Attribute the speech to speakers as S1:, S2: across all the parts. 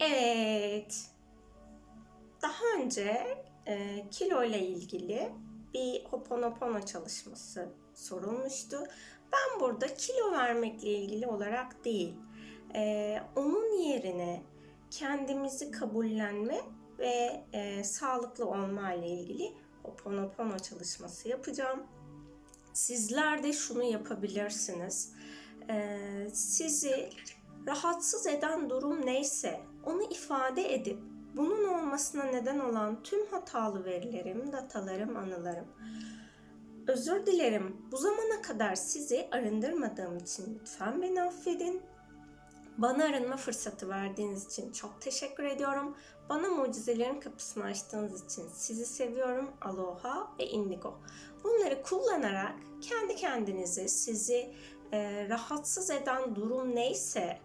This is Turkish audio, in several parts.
S1: Evet. Daha önce e, kilo ile ilgili bir Hoponopono çalışması sorulmuştu. Ben burada kilo vermekle ilgili olarak değil, e, onun yerine kendimizi kabullenme ve e, sağlıklı olma ile ilgili Hoponopono çalışması yapacağım. Sizler de şunu yapabilirsiniz. E, sizi rahatsız eden durum neyse onu ifade edip bunun olmasına neden olan tüm hatalı verilerim, datalarım, anılarım. Özür dilerim. Bu zamana kadar sizi arındırmadığım için lütfen beni affedin. Bana arınma fırsatı verdiğiniz için çok teşekkür ediyorum. Bana mucizelerin kapısını açtığınız için sizi seviyorum. Aloha ve indigo. Bunları kullanarak kendi kendinize sizi e, rahatsız eden durum neyse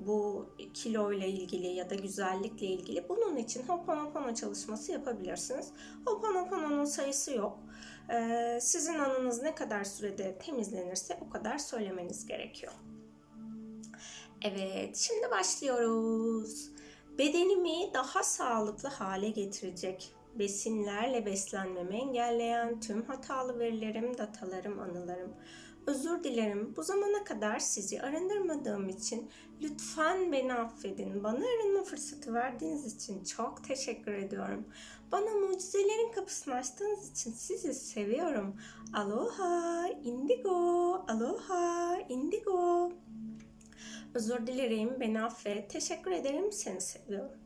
S1: bu kilo ile ilgili ya da güzellikle ilgili bunun için Ho'oponopono çalışması yapabilirsiniz. Ho'oponopono'nun sayısı yok. Ee, sizin anınız ne kadar sürede temizlenirse o kadar söylemeniz gerekiyor. Evet, şimdi başlıyoruz. Bedenimi daha sağlıklı hale getirecek besinlerle beslenmemi engelleyen tüm hatalı verilerim, datalarım, anılarım. Özür dilerim. Bu zamana kadar sizi arındırmadığım için lütfen beni affedin. Bana arınma fırsatı verdiğiniz için çok teşekkür ediyorum. Bana mucizelerin kapısını açtığınız için sizi seviyorum. Aloha, indigo, aloha, indigo. Özür dilerim, beni affet. Teşekkür ederim, seni seviyorum.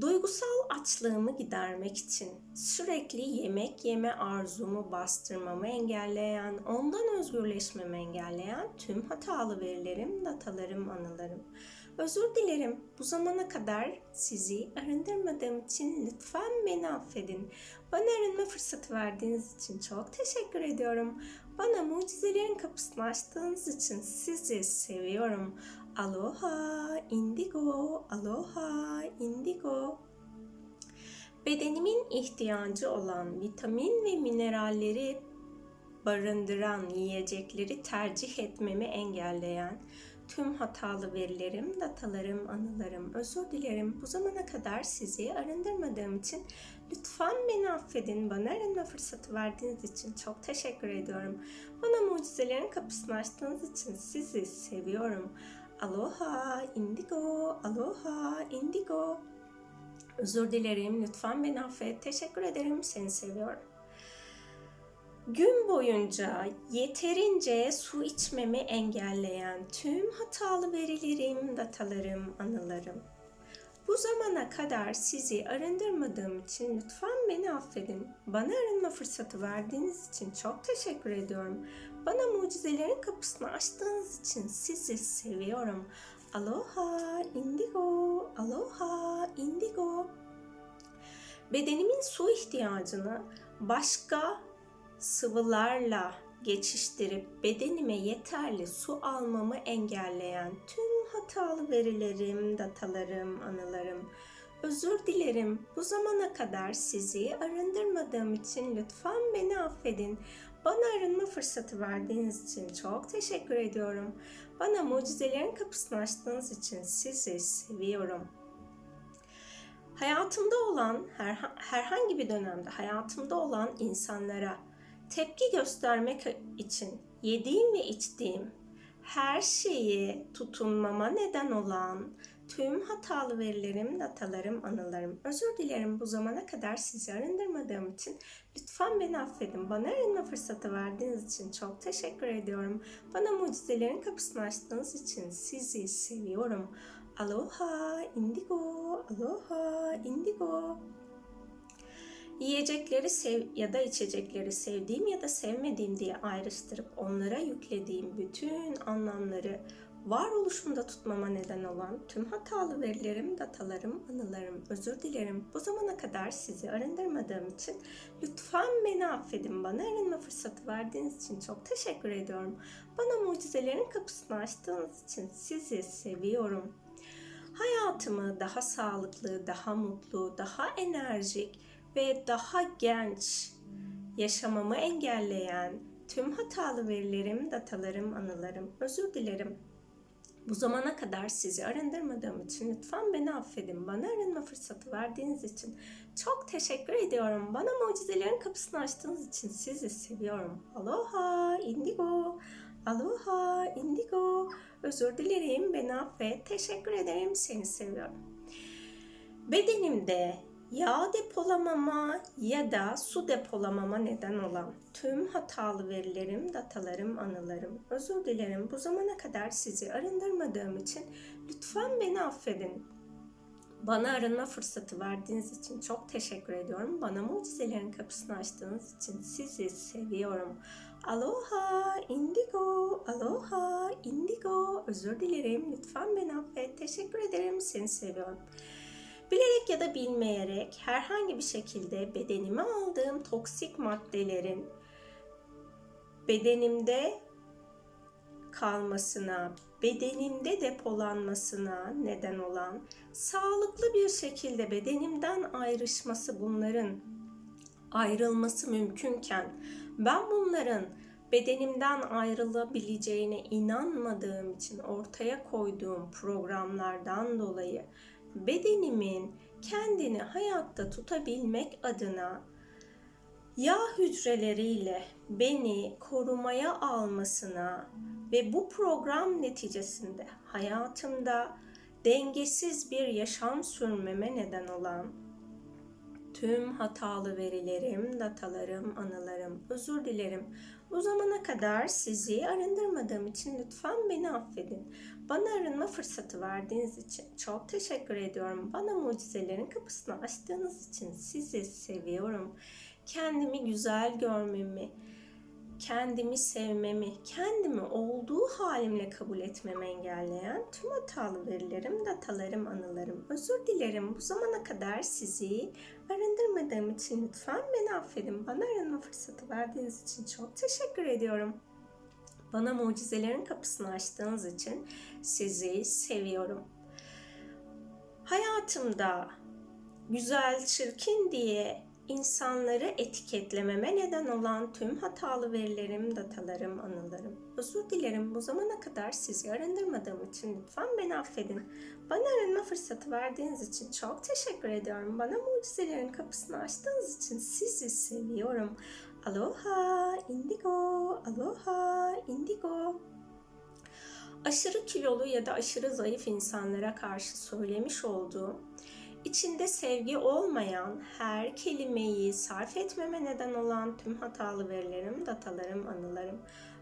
S1: Duygusal açlığımı gidermek için sürekli yemek yeme arzumu bastırmamı engelleyen, ondan özgürleşmemi engelleyen tüm hatalı verilerim, datalarım, anılarım. Özür dilerim. Bu zamana kadar sizi arındırmadığım için lütfen beni affedin. Bana arınma fırsatı verdiğiniz için çok teşekkür ediyorum. Bana mucizelerin kapısını açtığınız için sizi seviyorum. Aloha, indigo, aloha, indigo. Bedenimin ihtiyacı olan vitamin ve mineralleri barındıran yiyecekleri tercih etmemi engelleyen tüm hatalı verilerim, datalarım, anılarım, özür dilerim. Bu zamana kadar sizi arındırmadığım için lütfen beni affedin. Bana arınma fırsatı verdiğiniz için çok teşekkür ediyorum. Bana mucizelerin kapısını açtığınız için sizi seviyorum. Aloha, indigo, aloha, indigo. Özür dilerim, lütfen beni affet. Teşekkür ederim, seni seviyorum. Gün boyunca yeterince su içmemi engelleyen tüm hatalı verilerim, datalarım, anılarım. Bu zamana kadar sizi arındırmadığım için lütfen beni affedin. Bana arınma fırsatı verdiğiniz için çok teşekkür ediyorum. Bana mucizelerin kapısını açtığınız için sizi seviyorum. Aloha, indigo, aloha, indigo. Bedenimin su ihtiyacını başka sıvılarla geçiştirip bedenime yeterli su almamı engelleyen tüm hatalı verilerim, datalarım, anılarım. Özür dilerim. Bu zamana kadar sizi arındırmadığım için lütfen beni affedin. Bana arınma fırsatı verdiğiniz için çok teşekkür ediyorum. Bana mucizelerin kapısını açtığınız için sizi seviyorum. Hayatımda olan herhangi bir dönemde hayatımda olan insanlara tepki göstermek için yediğim ve içtiğim her şeyi tutunmama neden olan tüm hatalı verilerim, datalarım, anılarım. Özür dilerim bu zamana kadar sizi arındırmadığım için. Lütfen beni affedin. Bana arınma fırsatı verdiğiniz için çok teşekkür ediyorum. Bana mucizelerin kapısını açtığınız için sizi seviyorum. Aloha, indigo, aloha, indigo. Yiyecekleri sev ya da içecekleri sevdiğim ya da sevmediğim diye ayrıştırıp onlara yüklediğim bütün anlamları varoluşumda tutmama neden olan tüm hatalı verilerim, datalarım, anılarım, özür dilerim. Bu zamana kadar sizi arındırmadığım için lütfen beni affedin. Bana arınma fırsatı verdiğiniz için çok teşekkür ediyorum. Bana mucizelerin kapısını açtığınız için sizi seviyorum. Hayatımı daha sağlıklı, daha mutlu, daha enerjik, ve daha genç yaşamamı engelleyen tüm hatalı verilerim, datalarım, anılarım, özür dilerim. Bu zamana kadar sizi arındırmadığım için lütfen beni affedin. Bana arınma fırsatı verdiğiniz için çok teşekkür ediyorum. Bana mucizelerin kapısını açtığınız için sizi seviyorum. Aloha, indigo. Aloha, indigo. Özür dilerim, beni affet. Teşekkür ederim, seni seviyorum. Bedenimde yağ depolamama ya da su depolamama neden olan tüm hatalı verilerim, datalarım, anılarım. Özür dilerim bu zamana kadar sizi arındırmadığım için lütfen beni affedin. Bana arınma fırsatı verdiğiniz için çok teşekkür ediyorum. Bana mucizelerin kapısını açtığınız için sizi seviyorum. Aloha, indigo, aloha, indigo. Özür dilerim. Lütfen beni affet. Teşekkür ederim. Seni seviyorum. Bilerek ya da bilmeyerek herhangi bir şekilde bedenime aldığım toksik maddelerin bedenimde kalmasına, bedenimde depolanmasına neden olan sağlıklı bir şekilde bedenimden ayrışması bunların ayrılması mümkünken ben bunların bedenimden ayrılabileceğine inanmadığım için ortaya koyduğum programlardan dolayı bedenimin kendini hayatta tutabilmek adına yağ hücreleriyle beni korumaya almasına ve bu program neticesinde hayatımda dengesiz bir yaşam sürmeme neden olan tüm hatalı verilerim, datalarım, anılarım, özür dilerim. Bu zamana kadar sizi arındırmadığım için lütfen beni affedin. Bana arınma fırsatı verdiğiniz için çok teşekkür ediyorum. Bana mucizelerin kapısını açtığınız için sizi seviyorum. Kendimi güzel görmemi, kendimi sevmemi, kendimi olduğu halimle kabul etmemi engelleyen tüm hatalı verilerim, datalarım, anılarım. Özür dilerim bu zamana kadar sizi arındırmadığım için lütfen beni affedin. Bana arınma fırsatı verdiğiniz için çok teşekkür ediyorum. Bana mucizelerin kapısını açtığınız için sizi seviyorum. Hayatımda güzel, çirkin diye insanları etiketlememe neden olan tüm hatalı verilerim, datalarım, anılarım. Özür dilerim bu zamana kadar sizi arındırmadığım için lütfen beni affedin. Bana arınma fırsatı verdiğiniz için çok teşekkür ediyorum. Bana mucizelerin kapısını açtığınız için sizi seviyorum. Aloha, indigo, aloha, indigo. Aşırı kilolu ya da aşırı zayıf insanlara karşı söylemiş olduğum içinde sevgi olmayan her kelimeyi sarf etmeme neden olan tüm hatalı verilerim, datalarım, anılarım.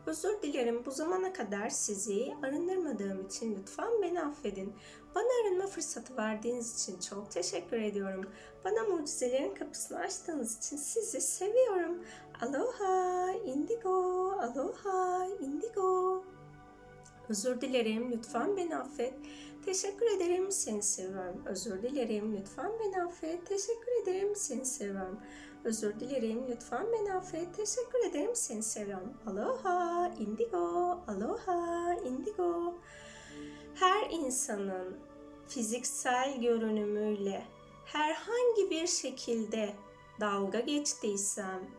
S1: Özür dilerim bu zamana kadar sizi arındırmadığım için lütfen beni affedin. Bana arınma fırsatı verdiğiniz için çok teşekkür ediyorum. Bana mucizelerin kapısını açtığınız için sizi seviyorum. Aloha, indigo, aloha, indigo. Özür dilerim, lütfen beni affet. Teşekkür ederim, seni seviyorum. Özür dilerim, lütfen beni affet. Teşekkür ederim, seni seviyorum. Özür dilerim, lütfen beni affet. Teşekkür ederim, seni seviyorum. Aloha, indigo, aloha, indigo. Her insanın fiziksel görünümüyle herhangi bir şekilde dalga geçtiysem,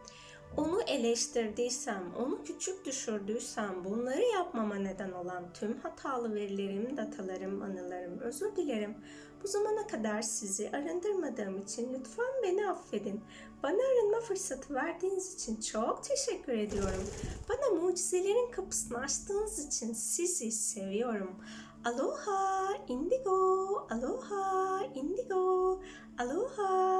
S1: onu eleştirdiysem, onu küçük düşürdüysem, bunları yapmama neden olan tüm hatalı verilerim, datalarım, anılarım, özür dilerim. Bu zamana kadar sizi arındırmadığım için lütfen beni affedin. Bana arınma fırsatı verdiğiniz için çok teşekkür ediyorum. Bana mucizelerin kapısını açtığınız için sizi seviyorum. Aloha, indigo, aloha, indigo, aloha,